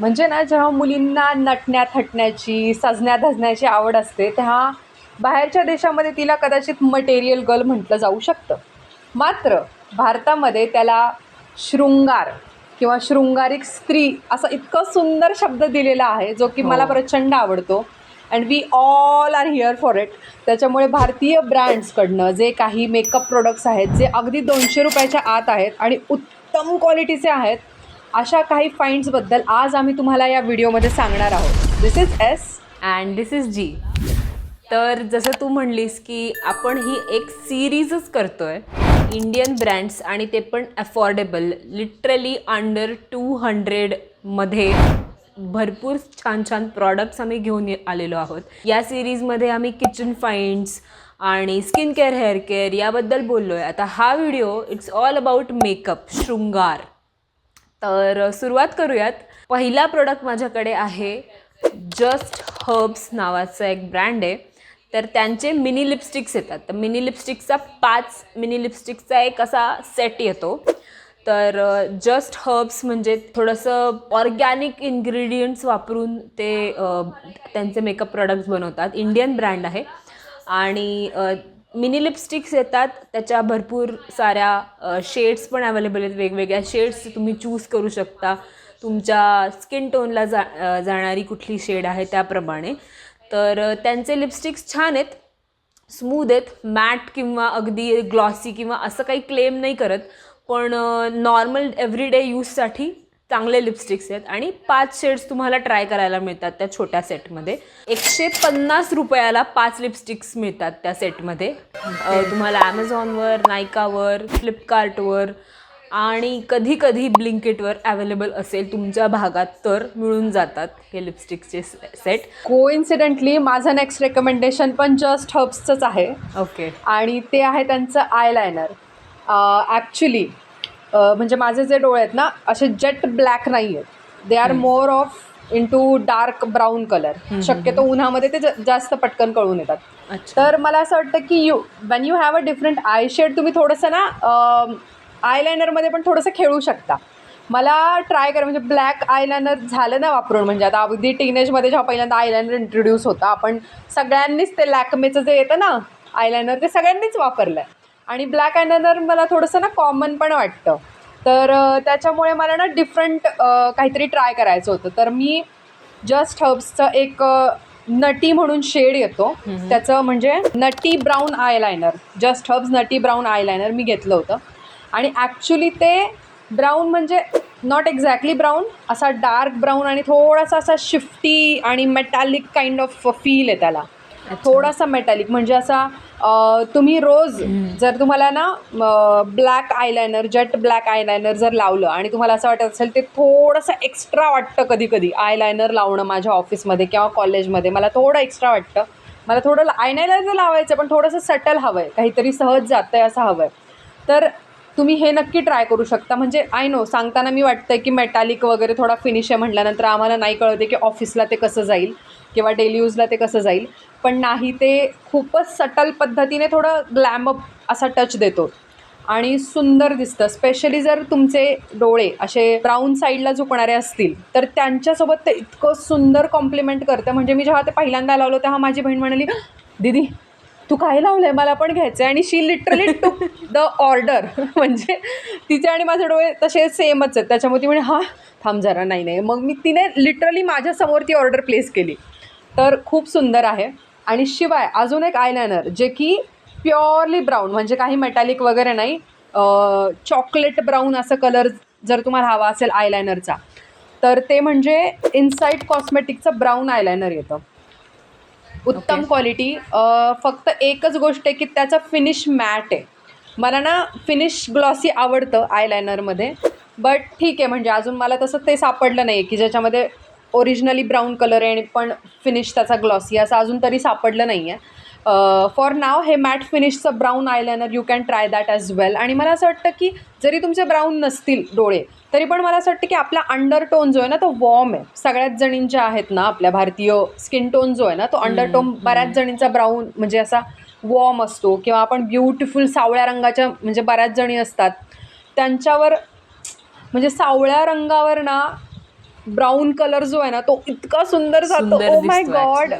म्हणजे ना जेव्हा मुलींना नटण्या थटण्याची सजण्या धजण्याची आवड असते तेव्हा बाहेरच्या देशामध्ये तिला कदाचित मटेरियल गर्ल म्हटलं जाऊ शकतं. मात्र भारतामध्ये त्याला शृंगार किंवा शृंगारिक स्त्री असा इतकं सुंदर शब्द दिलेला आहे जो की मला हो. प्रचंड आवडतो. And we all are here for it त्याच्यामुळे भारतीय ब्रँड्सकडनं जे काही मेकअप प्रोडक्ट्स आहेत जे अगदी दोनशे रुपयाच्या आत आहेत आणि उत्तम क्वालिटीचे आहेत अशा काही फाईंड्सबद्दल आज आम्ही तुम्हाला या व्हिडिओमध्ये सांगणार आहोत. This is S and this is G तर जसं तू म्हणलीस की आपण ही एक सिरीजच करतोय. इंडियन ब्रँड्स आणि ते पण अफोर्डेबल लिटरली अंडर टू हंड्रेडमध्ये भरपूर छान छान प्रॉडक्ट्स आम्ही घेऊन ये- आलेलो आहोत. या सिरीजमध्ये आम्ही किचन फाईंड्स आणि स्किन केअर हेअर केअर याबद्दल बोललो आहे आता हा video it's all about makeup शृंगार. तर सुरुवात करूयात. पहिला प्रोडक्ट माझ्याकडे आहे जस्ट हर्ब्स नावाचं एक ब्रँड आहे. तर त्यांचे मिनी लिपस्टिक्स येतात. तर मिनी लिपस्टिकचा पाच मिनी लिपस्टिकचा एक असा सेट येतो. तर जस्ट हर्ब्स म्हणजे थोडंसं ऑर्गॅनिक इन्ग्रेडियंट्स वापरून ते त्यांचे मेकअप प्रोडक्ट्स बनवतात. इंडियन ब्रँड आहे. आणि मिनी लिपस्टिक्स येतात त्याच्या भरपूर साऱ्या शेड्स पण अवेलेबल आहेत वेगवेगळ्या शेड्स तुम्ही चूज करू शकता. तुमच्या स्किन टोनला जा जाणारी कुठली शेड आहे त्याप्रमाणे. तर त्यांचे लिपस्टिक्स छान आहेत. स्मूद आहेत मॅट किंवा अगदी ग्लॉसी किंवा असं काही क्लेम नाही करत. पण नॉर्मल एव्हरीडे यूजसाठी चांगले लिपस्टिक्स आहेत. आणि पाच शेड्स तुम्हाला ट्राय करायला मिळतात त्या छोट्या सेटमध्ये एकशे पन्नास रुपयाला पाच लिपस्टिक्स मिळतात त्या सेटमध्ये तुम्हाला ॲमेझॉनवर नायकावर फ्लिपकार्टवर आणि कधी कधी ब्लिंकिटवर अवेलेबल असेल तुमच्या भागात तर मिळून जातात हे लिपस्टिकचे सेट कोइन्सिडेंटली माझं नेक्स्ट रेकमेंडेशन पण जस्ट हर्ब्सचंच आहे. ओके आणि ते आहे त्यांचं आयलायनर ॲक्च्युली म्हणजे माझे जे डोळे आहेत ना असे जेट ब्लॅक नाही आहेत they are more of into dark brown colour शक्यतो उन्हामध्ये ते ज- जास्त पटकन कळून येतात. तर मला असं वाटतं की you when you have a different eye shade तुम्ही थोडंसं ना आयलायनरमध्ये पण थोडंसं खेळू शकता. मला ट्राय करा म्हणजे ब्लॅक आयलायनर झालं ना वापरून म्हणजे आता अगदी टीनेजमध्ये जेव्हा पहिल्यांदा आयलायनर इंट्रोड्यूस होता आपण सगळ्यांनीच ते लॅकमेचं जे येतं ना आयलायनर ते सगळ्यांनीच वापरलं आहे आणि ब्लॅक आयलायनर मला थोडंसं ना कॉमन पण वाटतं. तर त्याच्यामुळे मला ना डिफरंट काहीतरी ट्राय करायचं होतं. तर मी जस्ट हर्ब्सचं एक नटी म्हणून शेड येतो. त्याचं म्हणजे nutty brown eyeliner Just Herbs nutty brown eyeliner मी घेतलं होतं. आणि ॲक्च्युली ते ब्राऊन म्हणजे नॉट एक्झॅक्टली ब्राऊन असा डार्क ब्राऊन आणि थोडासा असा शिफ्टी आणि मेटॅलिक काइंड ऑफ फील आहे त्याला. थोडासा मेटॅलिक म्हणजे असा तुम्ही रोज जर तुम्हाला ना black eyeliner jet black eyeliner जर लावलं आणि तुम्हाला असं वाटत असेल ते थोडंसं एक्स्ट्रा वाटतं कधी कधी आयलायनर लावणं माझ्या ऑफिसमध्ये किंवा कॉलेजमध्ये मला थोडं एक्स्ट्रा वाटतं. मला थोडं आयलायनर लावायचं पण थोडंसं सटल हवं आहे काहीतरी सहज जातं आहे असं हवं आहे तर तुम्ही हे नक्की ट्राय करू शकता. म्हणजे आय नो सांगताना मी वाटतं की मेटॅलिक वगैरे थोडा फिनिश आहे म्हटल्यानंतर आम्हाला नाही कळते की ऑफिसला ते कसं जाईल. किंवा डेली यूजला ते कसं जाईल. पण नाही ते खूपच सटल पद्धतीने थोडं ग्लॅमअप असा टच देतो. आणि सुंदर दिसतं. स्पेशली जर तुमचे डोळे असे ब्राऊन साईडला झुकणारे असतील तर त्यांच्यासोबत ते इतकं सुंदर कॉम्प्लिमेंट करतं. म्हणजे मी जेव्हा ते पहिल्यांदा लावलं तेव्हा माझी बहीण म्हणाली दीदी तू काय लावलंय? मला पण घ्यायचं आहे आणि she literally to the order म्हणजे तिचे आणि माझे डोळे तसे सेमच आहेत. त्याच्यामुळे ती म्हणे हां थांब जरा नाही नाही. मग मी तिने लिटरली माझ्यासमोर ती ऑर्डर प्लेस केली. तर खूप सुंदर आहे. आणि शिवाय अजून एक आयलायनर जे की प्युअरली ब्राऊन म्हणजे काही मेटॅलिक वगैरे नाही चॉकलेट ब्राऊन असं कलर जर तुम्हाला हवा असेल आयलायनरचा तर ते म्हणजे इनसाईड कॉस्मेटिकचं ब्राऊन आयलायनर येतं. उत्तम Okay. क्वालिटी फक्त एकच गोष्ट आहे की त्याचा फिनिश मॅट आहे. मला ना फिनिश ग्लॉसी आवडतं आयलायनरमध्ये बट ठीक आहे म्हणजे अजून मला तसं ते सापडलं नाही की ज्याच्यामध्ये ओरिजिनली ब्राऊन कलर आहे आणि पण फिनिश त्याचा ग्लॉसी असं अजून तरी सापडलं नाही आहे फॉर नाव हे matte फिनिशचं brown eyeliner you can try that as well आणि मला असं वाटतं की जरी तुमचे ब्राऊन नसतील डोळे तरी पण मला असं वाटतं की आपला अंडरटोन जो आहे ना तो वॉर्म आहे. सगळ्याच जणींच्या आहेत ना आपल्या भारतीय स्किन टोन जो आहे ना तो अंडरटोन बऱ्याच जणींचा ब्राऊन म्हणजे असा वॉर्म असतो. किंवा आपण ब्युटिफुल सावळ्या रंगाच्या म्हणजे बऱ्याच जणी असतात. त्यांच्यावर म्हणजे सावळ्या रंगावर ना ब्राऊन कलर जो आहे ना तो इतका सुंदर जातो. Oh my God.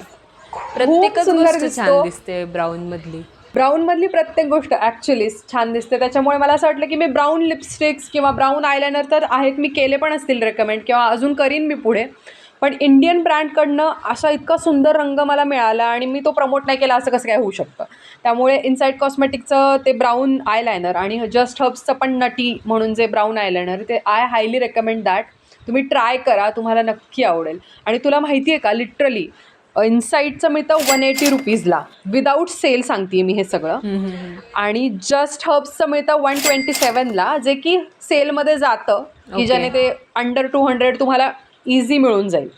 प्रत्येकच सुंदर दिसतो. छान दिसते. ब्राऊन मधली. ब्राऊन मधली प्रत्येक गोष्ट ॲक्च्युली छान दिसते. त्याच्यामुळे मला असं वाटलं की मी ब्राऊन लिपस्टिक्स किंवा ब्राऊन आयलायनर तर आहेत मी केले पण असतील रेकमेंड किंवा अजून करीन मी पुढे. पण इंडियन ब्रँडकडनं असा इतका सुंदर रंग मला मिळाला आणि मी तो प्रमोट नाही केला असं कसं काय होऊ शकतं? त्यामुळे इनसाईड कॉस्मेटिकचं ते ब्राऊन आयलायनर आणि जस्ट हर्ब्सचं पण नटी म्हणून जे ब्राऊन आयलायनर ते आय हायली रेकमेंड दॅट तुम्ही ट्राय करा तुम्हाला नक्की आवडेल. आणि तुला माहिती आहे का लिटरली इनसाईडचं मिळतं वन एटी रुपीजला. विदाऊट सेल सांगते मी हे सगळं. आणि जस्ट हर्ब्सचं मिळतं वन ट्वेंटी सेवनला जे की सेलमध्ये जातं की. ज्याने ते अंडर टू हंड्रेड तुम्हाला इझी मिळून जाईल.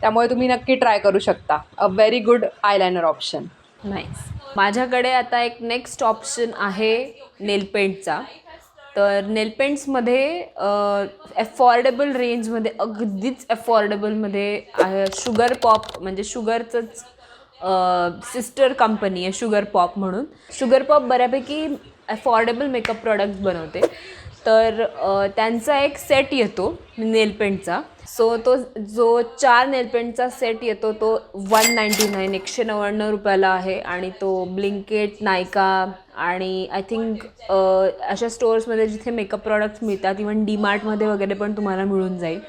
त्यामुळे तुम्ही नक्की ट्राय करू शकता. A very good eyeliner option nice माझ्याकडे आता एक नेक्स्ट ऑप्शन आहे नेल पेंटचा तर नेलपेंट्समध्ये अफोर्डेबल रेंजमध्ये अगदीच अफोर्डेबलमध्ये शुगर पॉप म्हणजे शुगरचंच सिस्टर कंपनी आहे शुगर पॉप म्हणून. शुगर पॉप बऱ्यापैकी अफोर्डेबल मेकअप प्रॉडक्ट्स बनवते. तर त्यांचा एक सेट येतो नेलपेंटचा सो तो जो चार नेलपेंटचा सेट येतो तो वन नाईंटी नाईन एकशे नव्याण्णव रुपयाला आहे आणि तो ब्लिंकेट नायका आणि आय थिंक अशा स्टोर्समध्ये जिथे मेकअप प्रॉडक्ट्स मिळतात इवन डीमार्टमध्ये वगैरे पण तुम्हाला मिळून जाईल.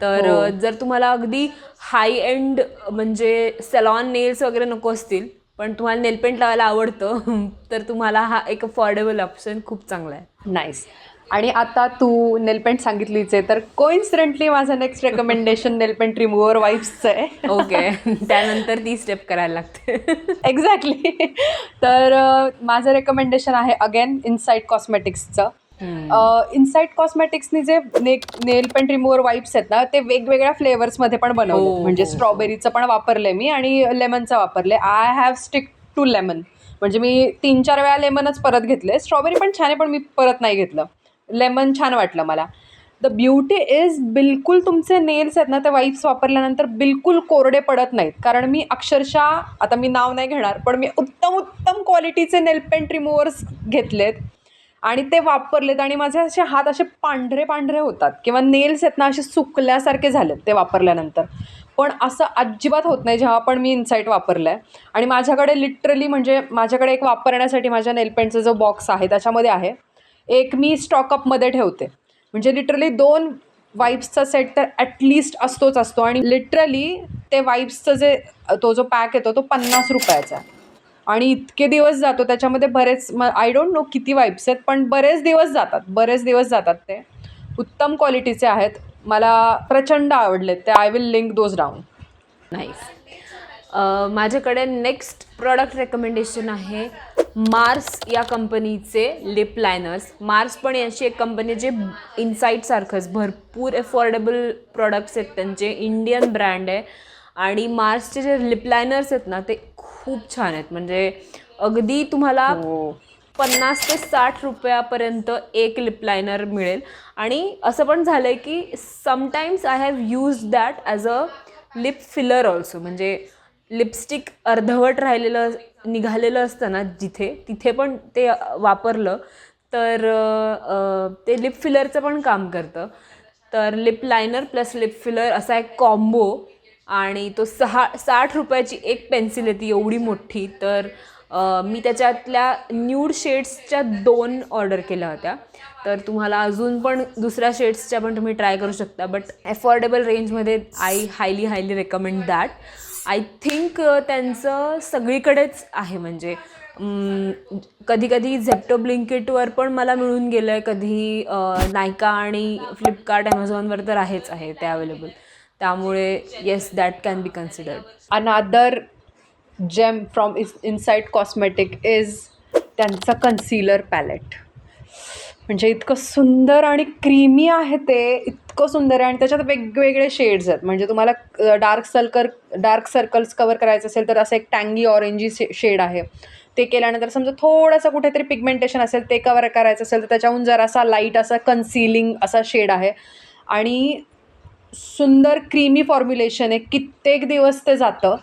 तर हो. जर तुम्हाला अगदी हाय एंड म्हणजे सलॉन नेल्स वगैरे नको असतील पण तुम्हाला नेलपेंट लावायला आवडतं तर तुम्हाला हा एक अफोर्डेबल ऑप्शन खूप चांगला आहे. नाईस आणि आता तू नेलपेंट सांगितलीच आहे तर कोइन्सिडेंटली माझं next recommendation nail paint remover वाईफ्सचं आहे. ओके त्यानंतर ती स्टेप करायला लागते. एक्झॅक्टली तर माझं रेकमेंडेशन आहे अगेन इनसाईड कॉस्मेटिक्सचं इनसाईड कॉस्मेटिक्सनी जे नेल पेंट रिमूव्हर वाईप्स आहेत ना ते वेगवेगळ्या फ्लेवर्समध्ये पण बनवले. हो, म्हणजे हो, हो. स्ट्रॉबेरीचं पण वापरले मी आणि लेमनचं वापरले. I have stick to lemon म्हणजे मी तीन चार वेळा लेमनच परत घेतले. स्ट्रॉबेरी पण छान आहे पण मी परत नाही घेतलं. लेमन छान वाटलं मला. द ब्युटी इज बिलकुल तुमचे नेल्स आहेत ना ते वाईप्स वापरल्यानंतर बिलकुल कोरडे पडत नाहीत. कारण मी अक्षरशः आता मी नाव नाही घेणार पण मी उत्तम उत्तम क्वालिटीचे नेल पेंट रिमूव्हर्स घेतलेत. आणि ते वापरलेत आणि माझे असे हात असे पांढरे पांढरे होतात. किंवा नेल्स आहेत ना असे सुकल्यासारखे झालेत ते वापरल्यानंतर. पण असं अजिबात होत नाही जेव्हा पण मी इन्साईट वापरलं आहे आणि माझ्याकडे लिटरली म्हणजे माझ्याकडे एक वापरण्यासाठी माझ्या नेलपेंटचा जो बॉक्स आहे त्याच्यामध्ये आहे. एक मी स्टॉकअपमध्ये ठेवते. म्हणजे लिटरली दोन वाईप्सचा सेट तर ॲटलिस्ट असतोच असतो. आणि लिटरली ते वाईप्सचं जे तो जो पॅक येतो तो पन्नास रुपयाचा आणि इतके दिवस जातो त्याच्यामध्ये बरेच म आय डोंट नो किती वाईप्स आहेत पण बरेच दिवस जातात बरेच दिवस जातात ते. उत्तम क्वालिटीचे आहेत. मला प्रचंड आवडलेत ते. I will link those down nice माझ्याकडे नेक्स्ट प्रॉडक्ट रेकमेंडेशन आहे मार्स या कंपनीचे लिप लायनर्स मार्स पण याची एक कंपनी जे इन्साईटसारखंच भरपूर अफोर्डेबल प्रॉडक्ट्स आहेत त्यांचे इंडियन ब्रँड आहे. आणि मार्सचे जे लिप लायनर्स आहेत ना ते खूप छान आहेत. म्हणजे अगदी तुम्हाला हो. पन्नास ते साठ रुपयापर्यंत एक लिप लायनर मिळेल. आणि असं पण झालं आहे की sometimes I have use that as a lip filler also म्हणजे लिपस्टिक अर्धवट राहिलेलं निघालेलं असतं ना जिथे तिथे पण ते वापरलं तर ते लिप फिलरचं पण काम करतं. तर lip liner plus lip filler असा एक कॉम्बो आणि तो सहा साठ रुपयाची एक पेन्सिल येते एवढी मोठी. तर मी त्याच्यातल्या न्यूड शेड्सच्या दोन ऑर्डर केल्या होत्या. तर तुम्हाला अजून पण दुसऱ्या शेड्सच्या पण तुम्ही ट्राय करू शकता. बट अफोर्डेबल रेंजमध्ये I highly highly recommend that I think त्यांचं सगळीकडेच आहे. म्हणजे कधी कधी झेप्टो ब्लिंकिटवर पण मला मिळून गेलं आहे कधी नायका आणि फ्लिपकार्ट ॲमेझॉनवर तर आहेच आहे ते अवेलेबल. त्यामुळे yes that can be considered another gem from is Insight cosmetic is त्यांचं कन्सिलर पॅलेट म्हणजे इतकं सुंदर आणि क्रीमी आहे ते इतकं सुंदर आहे आणि त्याच्यात वेगवेगळे शेड्स आहेत. म्हणजे तुम्हाला dark circle dark circles cover करायचं असेल तर असं एक टँगी ऑरेंजी शे शेड आहे. ते केल्यानंतर समजा थोडंसं कुठेतरी पिगमेंटेशन असेल ते कवर करायचं असेल तर त्याच्याहून जरासा लाइट असा कन्सिलिंग असा शेड आहे. आणि सुंदर क्रीमी फॉर्म्युलेशन आहे. कित्येक दिवस ते जातं.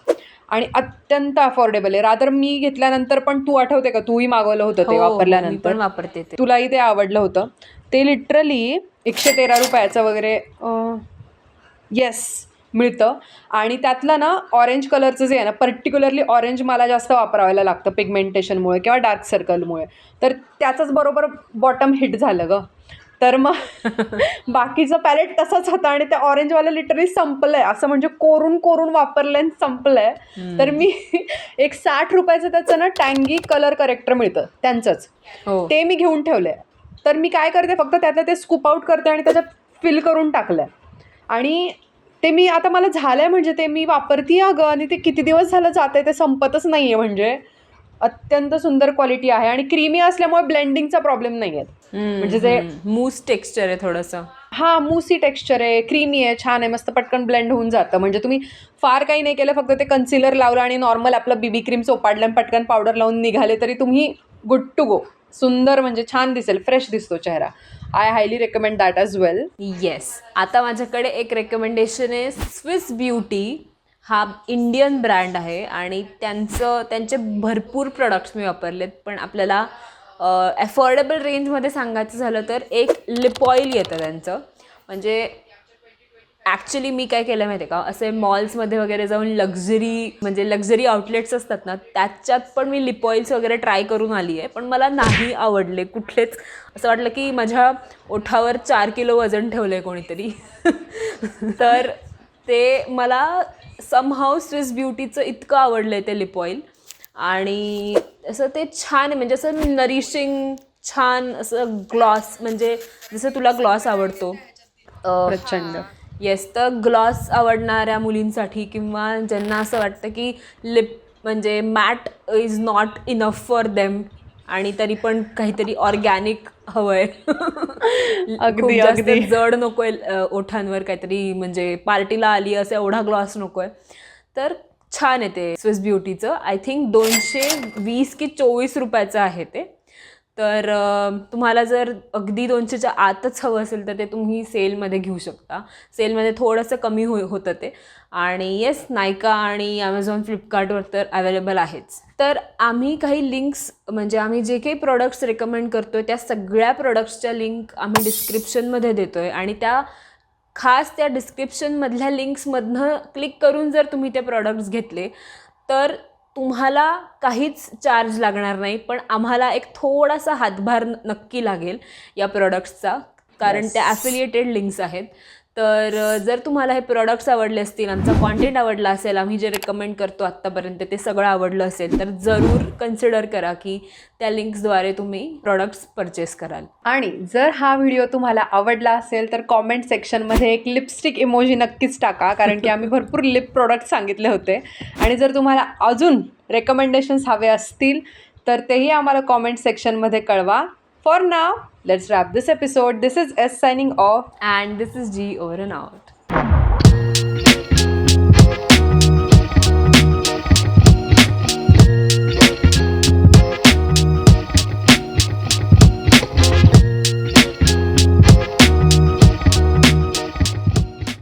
आणि अत्यंत अफोर्डेबल आहे. रादर मी घेतल्यानंतर पण तू आठवते का? तूही मागवलं होतं ते हो, मी वापरल्यानंतर. वापरते तुलाही ते आवडलं होतं. ते लिटरली एकशे तेरा रुपयाचं वगैरे येस मिळतं. आणि त्यातलं ना ऑरेंज कलरचं जे आहे ना पर्टिक्युलरली ऑरेंज मला जास्त वापरायला लागतं पिगमेंटेशनमुळे किंवा डार्क सर्कलमुळे तर त्याचंच बरोबर बॉटम हिट झालं गं. तर मग बाकीचं पॅलेट तसंच होतं आणि त्या ऑरेंजवालं लिटरली संपलं आहे असं म्हणजे कोरून कोरून वापरलं आणि संपलं आहे तर मी एक साठ रुपयाचं त्याचं ना टँगी कलर करेक्टर मिळतं. त्यांचंच. हो. ते मी घेऊन ठेवलंय. तर मी काय करते फक्त त्यातलं ते स्कूप आउट करते आणि त्याच्यात फिल करून टाकलंय. आणि ते मी आता मला झालंय म्हणजे ते मी वापरते अगं आणि ते किती दिवस झालं जात आहे ते संपतच नाही आहे म्हणजे. अत्यंत सुंदर क्वालिटी आहे आणि क्रीमी असल्यामुळे ब्लेंडिंगचा प्रॉब्लेम नाही आहे म्हणजे जे मूस टेक्स्चर आहे थोडंसं. हा मूसी टेक्स्चर आहे क्रीमी आहे छान आहे मस्त पटकन ब्लेंड होऊन जातं. म्हणजे तुम्ही फार काही नाही केलं फक्त ते कन्सिलर लावलं आणि नॉर्मल आपलं बीबी क्रीम चोपाडलं आणि पटकन पावडर लावून निघाले तरी तुम्ही गुड टू गो सुंदर म्हणजे छान दिसेल फ्रेश दिसतो चेहरा. I highly recommend that as well yes आता माझ्याकडे एक रेकमेंडेशन आहे स्विस ब्युटी हा इंडियन ब्रँड आहे आणि त्यांचं त्यांचे भरपूर प्रोडक्ट्स मी वापरलेत. पण आपल्याला अफोर्डेबल रेंजमध्ये सांगायचं झालं तर एक लिपॉईल येतं त्यांचं. म्हणजे ॲक्च्युली मी काय केलं माहिती आहे का? असे मॉल्समध्ये वगैरे जाऊन लक्झरी म्हणजे लक्झरी आउटलेट्स असतात ना त्याच्यात पण मी लिप ऑइल्स वगैरे ट्राय करून आली आहे पण मला नाही आवडले कुठलेच. असं वाटलं की माझ्या ओठावर चार किलो वजन ठेवलं आहे कोणीतरी. तर ते मला समहाव स्विस ब्युटीचं इतकं आवडलं आहे ते लिप ऑईल आणि असं ते छान आहे म्हणजे असं नरिशिंग छान असं ग्लॉस म्हणजे जसं तुला ग्लॉस आवडतो. प्रचंड. येस तर ग्लॉस आवडणाऱ्या मुलींसाठी किंवा ज्यांना असं वाटतं की लिप म्हणजे matte is not enough for them आणि तरी पण काहीतरी ऑर्गॅनिक हवंय. अगदी, अगदी. जड नकोय ओठांवर काहीतरी म्हणजे पार्टीला आली असं एवढा ग्लॉस नकोय. तर छान आहे ते स्विस ब्युटीचं आय थिंक दोनशे वीस की चोवीस रुपयाचं आहे ते. तर तुम्हाला जर अगदी दोनशेच्या आतच हवं असेल तर ते तुम्ही सेलमध्ये घेऊ शकता. सेलमध्ये थोडंसं कमी हो होतं ते. आणि येस नायका आणि ॲमेझॉन फ्लिपकार्टवर तर अवेलेबल आहेच. तर आम्ही काही लिंक्स म्हणजे आम्ही जे काही प्रोडक्ट्स रेकमेंड करतो आहे त्या सगळ्या प्रोडक्ट्सच्या लिंक आम्ही डिस्क्रिप्शनमध्ये देतो आहे आणि त्या खास त्या डिस्क्रिप्शनमधल्या लिंक्समधनं क्लिक करून जर तुम्ही ते प्रॉडक्ट्स घेतले तर तुम्हाला काहीच चार्ज लागणार नाही पण आम्हाला एक थोडासा हातभार नक्की लागेल या प्रॉडक्ट्सचा कारण त्या ॲफिलिएटेड लिंक्स आहेत. तर जर तुम्हाला हे प्रॉडक्ट्स आवडले असतील आमचा कॉन्टेंट आवडला असेल आम्ही जे रेकमेंड करतो आत्तापर्यंत ते सगळं आवडलं असेल तर जरूर कन्सिडर करा की त्या लिंक्सद्वारे तुम्ही प्रॉडक्ट्स परचेस कराल. आणि जर हा व्हिडिओ तुम्हाला आवडला असेल तर कॉमेंट सेक्शनमध्ये एक लिपस्टिक इमोजी नक्कीच टाका कारण की आम्ही भरपूर लिप प्रोडक्ट सांगितले होते. आणि जर तुम्हाला अजून रेकमेंडेशन्स हवे असतील तर तेही आम्हाला कॉमेंट सेक्शनमध्ये कळवा. For now, let's wrap this episode. This is S signing off, and this is G over and out.